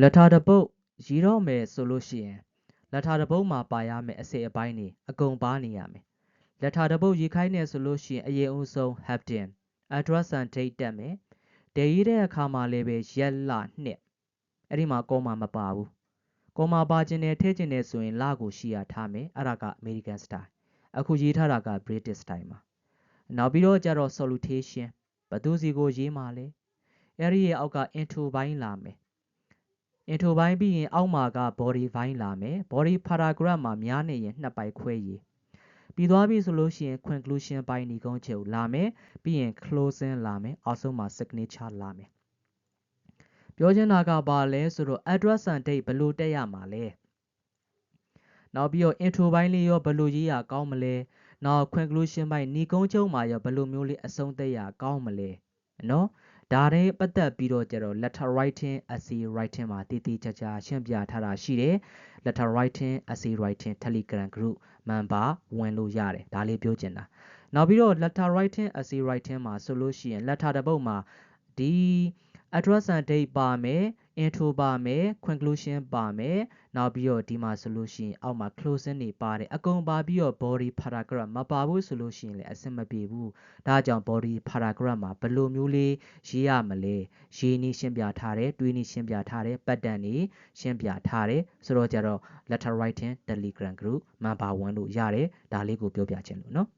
လက်ထာတစ်ပုတ်ရေးတော့မယ်ဆိုလို့ရှိရင်လက်ထာတစ်ပုတ်မှာပါရမယ်အစိတ်အပိုင်းတွေအကုန်ပါနေရမယ်လက်ထာတစ်ပုတ်ရေးခိုင်းနေဆိုလို့ရှိရင်အရင်ဦးဆုံး heading address and date တက်မယ်တည်ရေးတဲ့အခါမှာလည်းပဲရက်လနှစ်အဲ့ဒီမှာကောမာမပါဘူးကောမာပါခြင်းနဲ့ထည့်ခြင်းနဲ့ဆိုရင်လကိုရှိရထားမယ်အဲ့ဒါက American style အခုရေးထားတာက British style မှာနောက်ပြီးတော့ကျတော့ salutation ဘယ်သူစီကိုရေးမှာလဲအဲ့ဒီရဲ့အောက်က intro ဘိုင်းလာမယ် intro ဘိုင်းပြီးရင်အောက်မှာက body ဘိုင်းလာမယ် body paragraph မှာများနေရင်နှစ်ပိုက်ခွဲရေးပြီးသွားပြီဆိုလို့ရှိရင် conclusion ဘိုင်းဒီကုန်းချက်ကိုလာမယ်ပြီးရင် closing လာမယ်အောက်ဆုံးမှာ signature လာမယ်ပြောချင်တာကဘာလဲဆိုတော့ address and date ဘယ်လိုတက်ရမှာလဲနောက်ပြီးတော့ intro ဘိုင်းလေးရောဘယ်လိုရေးရကောင်းမလဲနောက် conclusion ဘိုင်းညီကုန်းချုပ်မှာရောဘယ်လိုမျိုးလေးအဆုံးသက်ရကောင်းမလဲနော် ဒါနဲ့ပတ်သက်ပြီးတော့ကျတော့ letter writing essay writing မှာတည်တည်ကြကြရှင်းပြထားတာရှိတယ် letter writing essay writing telegram group member ဝင်လို့ရတယ်ဒါလေးပြောချင်တာနောက်ပြီးတော့ letter writing essay writing မှာဆိုလို့ရှိရင် letter တစ်ပုဒ်မှာဒီ address and date ပါမယ် intro ပါမယ် conclusion ပါမယ်နောက်ပြီးတော့ဒီမှာဆိုလို့ရှိရင်အောက်မှာ closing တွေပါတယ်အကုန်ပါပြီးတော့ body paragraph မပါဘူးဆိုလို့ရှိရင်လည်းအဆင်မပြေဘူးဒါကြောင့် body paragraph မှာဘယ်လိုမျိုးလေးရေးရမလဲရေးနည်းရှင်းပြထားတယ်တွေးနည်းရှင်းပြထားတယ် pattern တွေရှင်းပြထားတယ်ဆိုတော့ကြတော့ letter writing telegram group member 1လို့ရတယ်ဒါလေးကိုပြောပြချင်လို့နော်